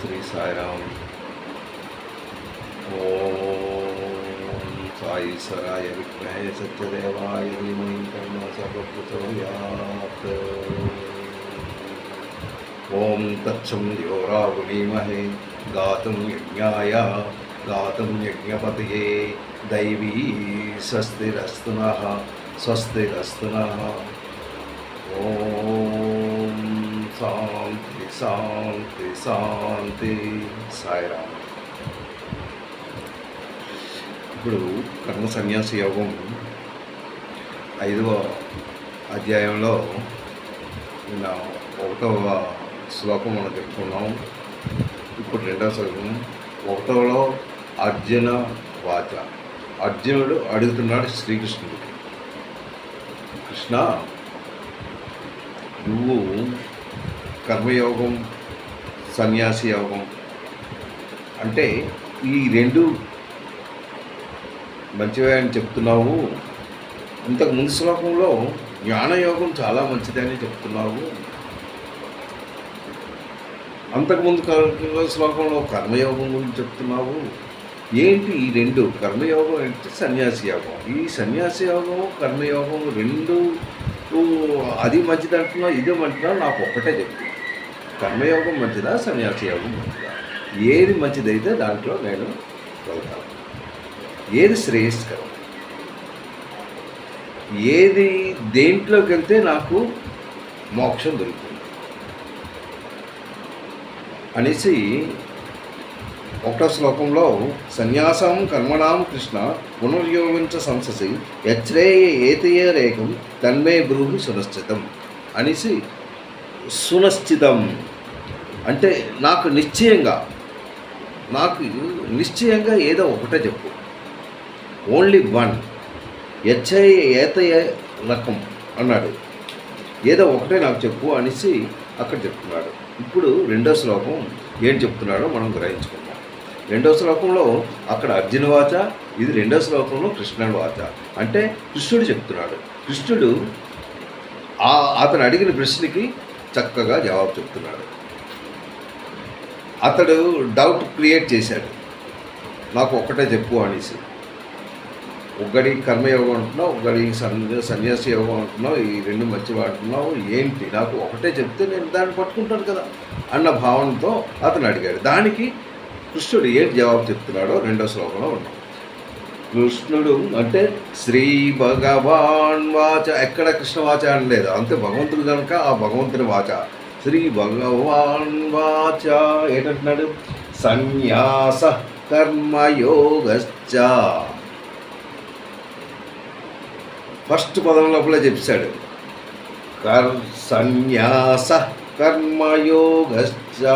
श्री साई राम ओम साई सराय विग्रह सत्यदेवाय धीमहि कर्म सर्वभूतव्याप्त। ओम तत्सम योरावुणीमहे गातुं यज्ञा गातुं यज्ञपत दैवी स्वस्तिरस्तु नः, स्वस्तिरस्तु శాంతి శాంతి సాయిరామ్. ఇప్పుడు కర్మ సన్యాసి యోగం ఐదవ అధ్యాయంలో నిన్న ఒకటవ శ్లోకం మనం చెప్పుకున్నాం. ఇప్పుడు రెండవ శ్లోకం ఒకటవలో అర్జున వాచ. అర్జునుడు అడుగుతున్నాడు శ్రీకృష్ణుడికి కృష్ణ నువ్వు కర్మయోగం సన్యాసి యోగం. అంటే ఈ రెండు మంచివే అని చెప్తున్నావు. ఇంతకు ముందు శ్లోకంలో జ్ఞానయోగం చాలా మంచిదని చెప్తున్నావు. అంతకుముందు శ్లోకంలో కర్మయోగం గురించి చెప్తున్నావు. ఏంటి ఈ రెండు? కర్మయోగం అంటే సన్యాసి యోగం. ఈ సన్యాసి యోగం కర్మయోగం రెండు అది మంచిది అంటున్నావు ఇదే మంచిదా నాకు ఒక్కటే చెప్తుంది కర్మయోగం మంచిదా సన్యాసి యోగం మంచిదా? ఏది మంచిదైతే దాంట్లో నేను వెళ్తాను. ఏది శ్రేయస్కరం? ఏది దేంట్లోకి వెళ్తే నాకు మోక్షం దొరుకుతుంది? అనేసి ఒకటో శ్లోకంలో సన్యాసం కర్మణాం కృష్ణ పునర్యోగించ సంససి యచ్రేయ ఏతయ రేఖం తన్మే బ్రూహి సునిశ్చితం అనేసి సునిశ్చితం. అంటే నాకు నిశ్చయంగా నాకు నిశ్చయంగా ఏదో ఒకటే చెప్పు. Only one. హెచ్ఐ ఏతయ రకం అన్నాడు. ఏదో ఒకటే నాకు చెప్పు అనేసి అక్కడ చెప్తున్నాడు. ఇప్పుడు రెండో శ్లోకం ఏం చెప్తున్నాడో మనం గ్రహించుకుందాం. రెండో శ్లోకంలో అక్కడ అర్జున వాచ ఇది రెండో శ్లోకంలో కృష్ణుడు వాచ. అంటే కృష్ణుడు చెప్తున్నాడు. కృష్ణుడు అతను అడిగిన ప్రశ్నకి చక్కగా జవాబు చెప్తున్నాడు. అతడు డౌట్ క్రియేట్ చేశాడు. నాకు ఒక్కటే చెప్పు అనేసి. ఒక్కడి కర్మయోగం అంటున్నావు ఒక్కడి సన్య సన్యాసి యోగం అంటున్నావు ఈ రెండు మధ్య అంటున్నావు ఏంటి? నాకు ఒకటే చెప్తే నేను దాన్ని పట్టుకుంటాను కదా అన్న భావనతో అతను అడిగాడు. దానికి కృష్ణుడు ఏంటి జవాబు చెప్తున్నాడో రెండో శ్లోకంలో ఉన్నాం కృష్ణుడు అంటే శ్రీ భగవాన్ వాచ. ఎక్కడ కృష్ణ వాచ అనలేదు అంతే భగవంతుడు కనుక ఆ భగవంతుని వాచ. శ్రీ భగవాన్ వాచ. ఏంటంటున్నాడు? సన్యాస కర్మయోగశ్చ. ఫస్ట్ పదం లోపల చెప్పాడు. కర్ సన్యాస కర్మయోగశ్చ.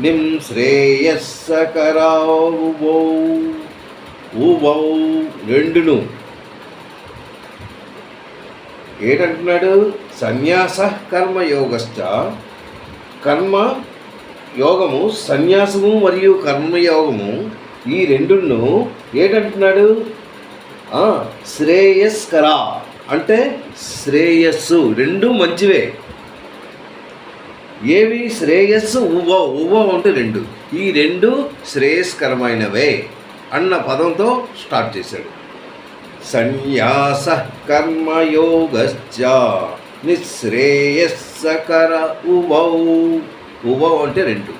నిం శ్రేయస్సకరావు ఊవౌ రెండును. ఏంటంటున్నాడు? సన్యాస కర్మయోగశ్చ. కర్మ యోగము సన్యాసము మరియు కర్మయోగము ఈ రెండును ఏంటంటున్నాడు? శ్రేయస్కర. అంటే శ్రేయస్సు. రెండు మంచివే. ఏవి? శ్రేయస్సు ఉవ్వ ఉవ్వ అంటే రెండు. ఈ రెండు శ్రేయస్కరమైనవే. అన్న పదంతో స్టార్ట్ చేశాడు. సన్యాస కర్మయోగశ్చ నిశ్రేయస్సకర ఉభౌ ఉవౌ అంటే రెండు.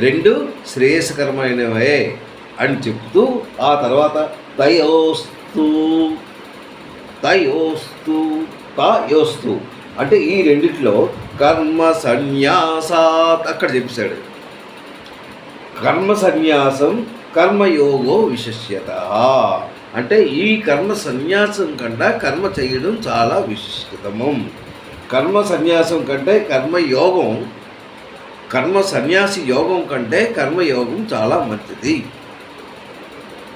రెండు శ్రేయస్కరమైనవే అని చెప్తూ ఆ తర్వాత తయోస్తు తయోస్తు తయోస్తు అంటే ఈ రెండిట్లో కర్మ సన్యాసాత్ అక్కడ చెప్పాడు కర్మ సన్యాసం కర్మయోగో విశిష్యత. అంటే ఈ కర్మ సన్యాసం కన్నా కర్మ చేయడం చాలా విశిష్టతము. కర్మ సన్యాసం కంటే కర్మయోగం కర్మ సన్యాసి యోగం కంటే కర్మయోగం చాలా మంచిది.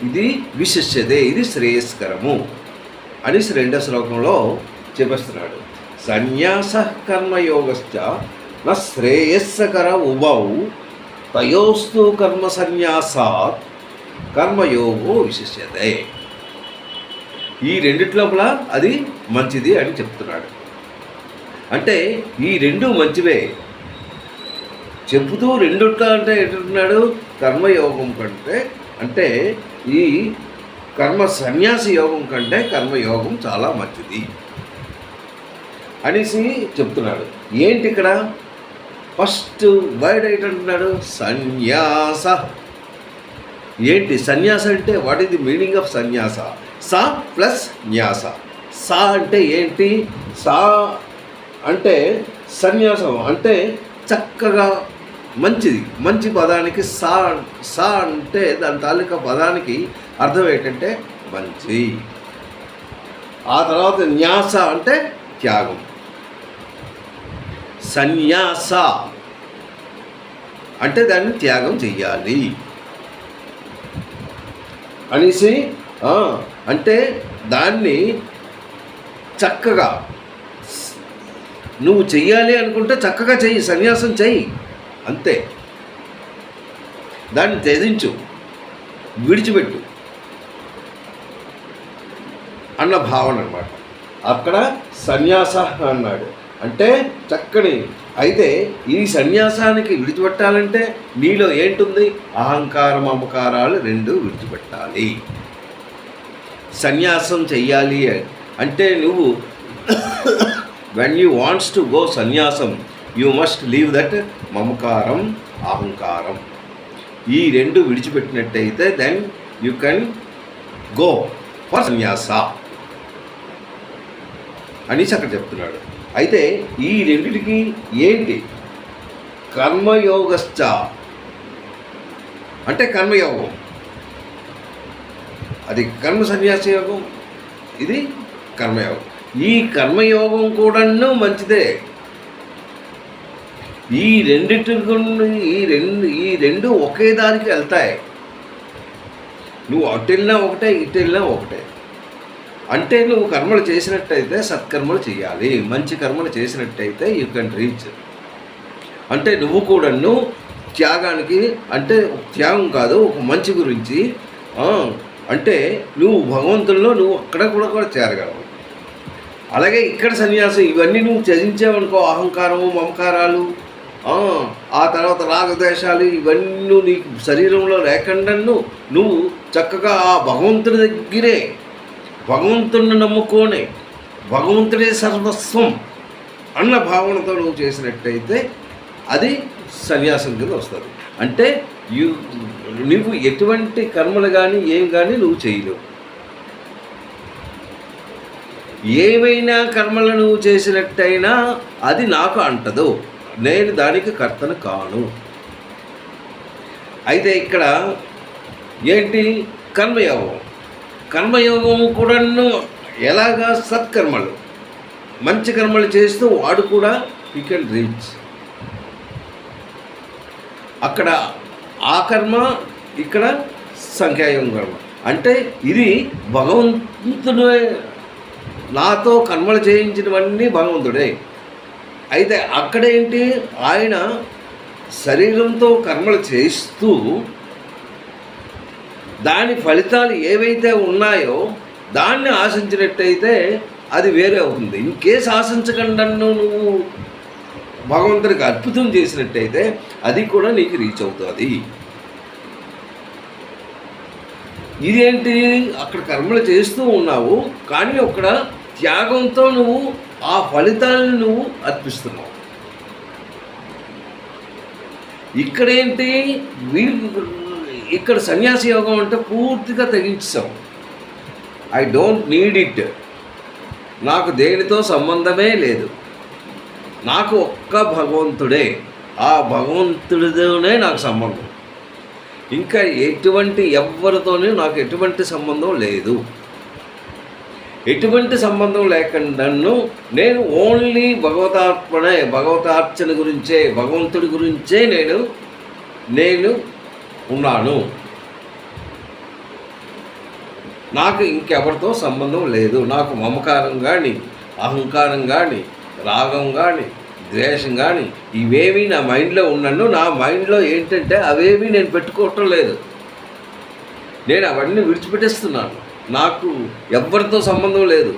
ఇది విశిష్యతే ఇది శ్రేయస్కరము అని రెండో శ్లోకంలో చెప్పేస్తున్నాడు. సన్యాస కర్మయోగశ్చ నా శ్రేయస్కర ఉభౌ తయోస్తు కర్మ సన్యాసాత్ కర్మయోగో విశిష్యతే. ఈ రెండిటి లోపల అది మంచిది అని చెప్తున్నాడు. అంటే ఈ రెండు మంచివే. చెబుతూ రెండుట్ల అంటే ఏంటంటున్నాడు? కర్మయోగం కంటే అంటే ఈ కర్మ సన్యాసి యోగం కంటే కర్మయోగం చాలా మంచిది అనేసి చెప్తున్నాడు. ఏంటి ఇక్కడ? ఫస్ట్ వర్డ్ ఏంటంటున్నాడు? సన్యాస. ఏంటి సన్యాస అంటే what is the meaning of sanyasa? Saw plus న్యాస. సా అంటే ఏంటి? సా అంటే సన్యాసం అంటే చక్కగా మంచిది. మంచి పదానికి సా సా అంటే దాని తాలూకా పదానికి అర్థం ఏంటంటే మంచి. ఆ తర్వాత న్యాస అంటే త్యాగం. సన్యాస అంటే దాన్ని త్యాగం చెయ్యాలి. అనేసి అంటే దాన్ని చక్కగా నువ్వు చెయ్యాలి అనుకుంటే చక్కగా చెయ్యి సన్యాసం చెయ్యి అంతే. దాన్ని త్యజించు విడిచిపెట్టు. అన్న భావన అనమాట అక్కడ సన్యాస అన్నాడు. అంటే చక్కని. అయితే ఈ సన్యాసానికి విడిచిపెట్టాలంటే నీలో ఏంటుంది? అహంకారం మమకారాలు రెండు విడిచిపెట్టాలి. సన్యాసం చెయ్యాలి అంటే నువ్వు when you wants to go సన్యాసం యూ మస్ట్ లీవ్ దట్ మమకారం అహంకారం. ఈ రెండు విడిచిపెట్టినట్టయితే then you can go for sanyasa. అనేసి అక్కడ చెప్తున్నాడు. అయితే ఈ రెండిటికి ఏంటి? కర్మయోగశ్చ. అంటే కర్మయోగం. అది కర్మ సన్యాస యోగం ఇది కర్మయోగం. ఈ కర్మయోగం కూడాను మంచిదే. ఈ రెండిటి ఈ రెండు ఈ రెండు ఒకే దానికి వెళ్తాయి. నువ్వు అటు వెళ్ళినా ఒకటే ఇటు వెళ్ళినా ఒకటే. అంటే నువ్వు కర్మలు చేసినట్టయితే సత్కర్మలు చేయాలి. మంచి కర్మలు చేసినట్టయితే యూ కెన్ రీచ్ అంటే నువ్వు కూడాను త్యాగానికి అంటే త్యాగం కాదు ఒక మంచి గురించి అంటే నువ్వు భగవంతుల్లో నువ్వు అక్కడ కూడా కూడా చేరగలవు. అలాగే ఇక్కడ సన్యాసం ఇవన్నీ నువ్వు త్యజించావనుకో అహంకారము మమకారాలు ఆ, ఆ తర్వాత రాగద్వేషాలు ఇవన్నీ నీకు శరీరంలో లేకుండా నువ్వు చక్కగా ఆ భగవంతుడి దగ్గరే భగవంతుణ్ణి నమ్ముకొని భగవంతుడే సర్వస్వం అన్న భావనతో నువ్వు చేసినట్టయితే అది సన్యాసం కింద వస్తుంది. అంటే యు నువ్వు ఎటువంటి కర్మలు కానీ ఏం కానీ నువ్వు చేయలేవు. ఏవైనా కర్మలు నువ్వు చేసినట్టయినా అది నాకు అంటదు. నేను దానికి కర్తను కాను. అయితే ఇక్కడ ఏంటి? కర్మయోగం. కర్మయోగం కూడాను ఎలాగా సత్కర్మలు? మంచి కర్మలు చేస్తూ వాడు కూడా యూ కెన్ రీచ్ అక్కడ ఆ కర్మ ఇక్కడ సంఖ్యాయం కర్మ. అంటే ఇది భగవంతుడు నాతో కర్మలు చేయించినవన్నీ భగవంతుడే. అయితే అక్కడేంటి ఆయన శరీరంతో కర్మలు చేస్తూ దాని ఫలితాలు ఏవైతే ఉన్నాయో దాన్ని ఆశించినట్టయితే అది వేరే అవుతుంది. ఇన్ కేసు ఆశించకుండా నువ్వు భగవంతుడికి అద్భుతం చేసినట్టయితే అది కూడా నీకు రీచ్ అవుతుంది. ఇదేంటి? అక్కడ కర్మలు చేస్తూ ఉన్నావు కానీ అక్కడ త్యాగంతో నువ్వు ఆ ఫలితాలను నువ్వు అర్పిస్తున్నావు. ఇక్కడేంటి? వీళ్ళు ఇక్కడ సన్యాసి యోగం అంటే పూర్తిగా తెగించాం ఐ డోంట్ నీడ్ ఇట్ నాకు దేనితో సంబంధమే లేదు. నాకు ఒక్క భగవంతుడే. ఆ భగవంతుడితోనే నాకు సంబంధం. ఇంకా ఎటువంటి ఎవరితోనే నాకు ఎటువంటి సంబంధం లేదు. ఎటువంటి సంబంధం లేకుండాను నేను ఓన్లీ భగవతార్పణే భగవతార్చన గురించే భగవంతుడి గురించే నేను నేను ఉన్నాను నాకు ఇంకెవరితో సంబంధం లేదు. నాకు మమకారం కానీ అహంకారం కానీ రాగం కానీ ద్వేషం కానీ ఇవేవి నా మైండ్లో ఉన్నాను. నా మైండ్లో ఏంటంటే అవేవి నేను పెట్టుకోవటం లేదు. నేను అవన్నీ విడిచిపెట్టేస్తున్నాను. నాకు ఎవరితో సంబంధం లేదు.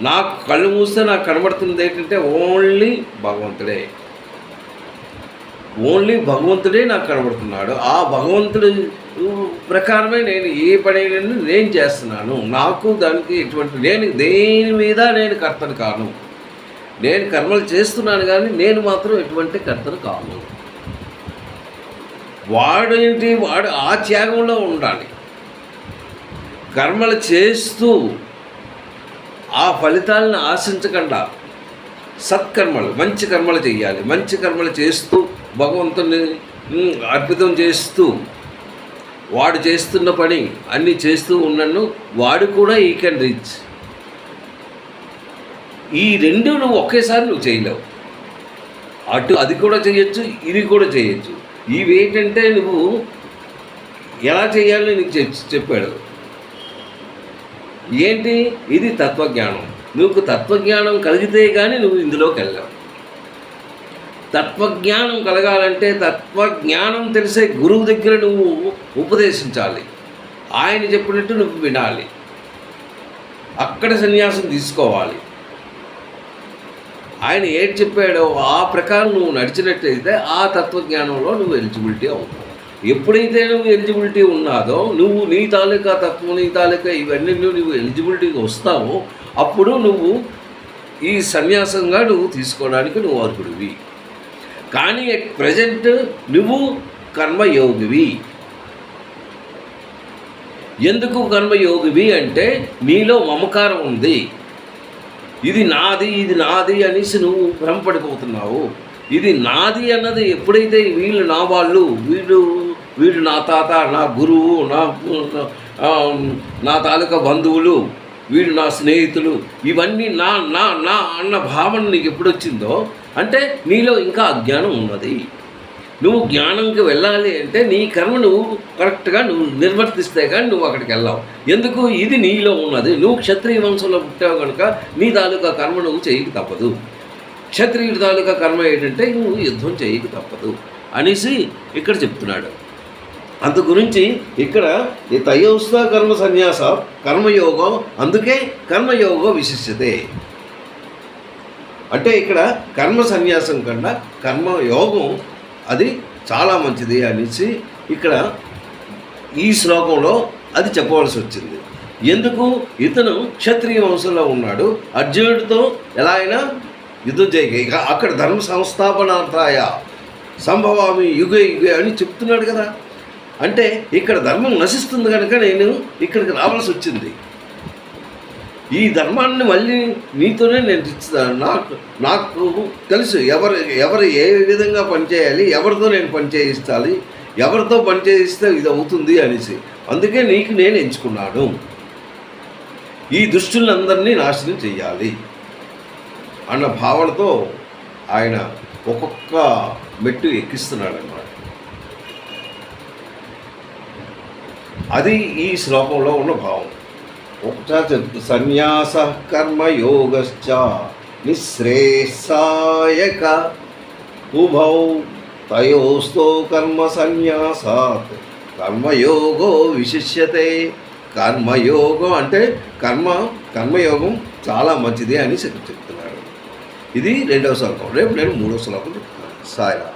నాకు కళ్ళు మూస్తే నాకు కనబడుతుంది ఏంటంటే ఓన్లీ భగవంతుడే. ఓన్లీ భగవంతుడే నాకు కనబడుతున్నాడు. ఆ భగవంతుడి ప్రకారమే నేను ఏ పనైనా నేను చేస్తున్నాను. నాకు దానికి ఎటువంటి నేను దేని మీద నేను కర్తను కాను. నేను కర్మలు చేస్తున్నాను కానీ నేను మాత్రం ఎటువంటి కర్తను కాను. వాడు ఏంటి? వాడు ఆ త్యాగంలో ఉండాలి. కర్మలు చేస్తూ ఆ ఫలితాలను ఆశించకుండా సత్కర్మలు మంచి కర్మలు చేయాలి. మంచి కర్మలు చేస్తూ భగవంతుని అర్పితం చేస్తూ వాడు చేస్తున్న పని అన్నీ చేస్తూ ఉన్నను వాడు కూడా ఈ కెన్ రీచ్ ఈ రెండు నువ్వు ఒకేసారి నువ్వు చేయలేవు. అటు అది కూడా చేయొచ్చు ఇది కూడా చేయొచ్చు. ఇవి ఏంటంటే నువ్వు ఎలా చేయాలని నీకు చెప్- చెప్పాడు. ఏంటి? ఇది తత్వజ్ఞానం. నువ్వు తత్వజ్ఞానం కలిగితే కానీ నువ్వు ఇందులోకి వెళ్ళావు తత్వజ్ఞానం కలగాలంటే తత్వజ్ఞానం తెలిసే గురువు దగ్గర నువ్వు ఉపదేశించాలి. ఆయన చెప్పినట్టు నువ్వు వినాలి. అక్కడ సన్యాసం తీసుకోవాలి. ఆయన ఏం చెప్పాడో ఆ ప్రకారం నువ్వు నడిచినట్టయితే ఆ తత్వజ్ఞానంలో నువ్వు ఎలిజిబిలిటీ అవుతావు. ఎప్పుడైతే నువ్వు ఎలిజిబిలిటీ ఉన్నాదో నువ్వు నీ తాలూకా తత్వం నీ తాలూకా ఇవన్నీ నువ్వు ఎలిజిబిలిటీకి వస్తావో. అప్పుడు నువ్వు ఈ సన్యాసంగా నువ్వు తీసుకోవడానికి నువ్వు అర్హుడివి. కానీ ప్రజెంట్ నువ్వు కర్మయోగివి. ఎందుకు కర్మయోగివి అంటే నీలో మమకారం ఉంది. ఇది నాది ఇది నాది అనేసి నువ్వు భ్రమపడిపోతున్నావు. ఇది నాది అన్నది ఎప్పుడైతే వీళ్ళు నా వాళ్ళు వీళ్ళు వీళ్ళు నా తాత నా గురువు నా నా తాలూకా బంధువులు వీళ్ళు నా స్నేహితులు ఇవన్నీ నా నా నా అన్న భావన నీకు ఎప్పుడు వచ్చిందో అంటే నీలో ఇంకా అజ్ఞానం ఉన్నది. నువ్వు జ్ఞానంకి వెళ్ళాలి అంటే నీ కర్మ నువ్వు కరెక్ట్గా నువ్వు నిర్వర్తిస్తే కానీ నువ్వు అక్కడికి వెళ్ళావు. ఎందుకు? ఇది నీలో ఉన్నది. నువ్వు క్షత్రియ వంశంలో పుట్టావు కనుక నీ తాలూకా కర్మ నువ్వు చేయక తప్పదు. క్షత్రియుడి తాలూకా కర్మ ఏంటంటే నువ్వు యుద్ధం చేయక తప్పదు అనేసి ఇక్కడ చెప్తున్నాడు. అందు గురించి ఇక్కడ ఈ తయోస్త కర్మ సన్యాస కర్మయోగం అందుకే కర్మయోగం విశిష్టతే. అంటే ఇక్కడ కర్మ సన్యాసం కన్నా కర్మయోగం అది చాలా మంచిది అనేసి ఇక్కడ ఈ శ్లోకంలో అది చెప్పవలసి వచ్చింది. ఎందుకు? ఇతను క్షత్రియ వంశంలో ఉన్నాడు. అర్జునుడితో ఎలా అయినా యుద్ధం చేయక ఇక అక్కడ ధర్మ సంస్థాపనార్థాయ సంభవామి యుగే యుగే అని చెప్తున్నాడు కదా. అంటే ఇక్కడ ధర్మం నశిస్తుంది కనుక నేను ఇక్కడికి రావాల్సి వచ్చింది. ఈ ధర్మాన్ని మళ్ళీ నీతోనే నేను నాకు నాకు తెలుసు ఎవరు ఎవరు ఏ విధంగా పనిచేయాలి ఎవరితో నేను పనిచేయిస్తాలి ఎవరితో పనిచేయిస్తే ఇది అవుతుంది అనేసి. అందుకే నీకు నేను ఎంచుకున్నాను. ఈ దుష్టులందరినీ నాశనం చేయాలి అన్న భావనతో ఆయన ఒక్కొక్క మెట్టు ఎక్కిస్తున్నాడు అది ఈ శ్లోకంలో ఉన్న భావం. ఒకసారి సన్యాస కర్మయోగశ్చ నిశ్రేయసాయక ఉభౌ తయోస్తో కర్మ సన్యాసాత్. కర్మయోగో విశిష్యతే. కర్మయోగం అంటే కర్మ కర్మయోగం చాలా మంచిది అని చెప్తున్నాడు. ఇది రెండవ శ్లోకం. రేపు నేను మూడో శ్లోకం చెప్తున్నాను సాయిరా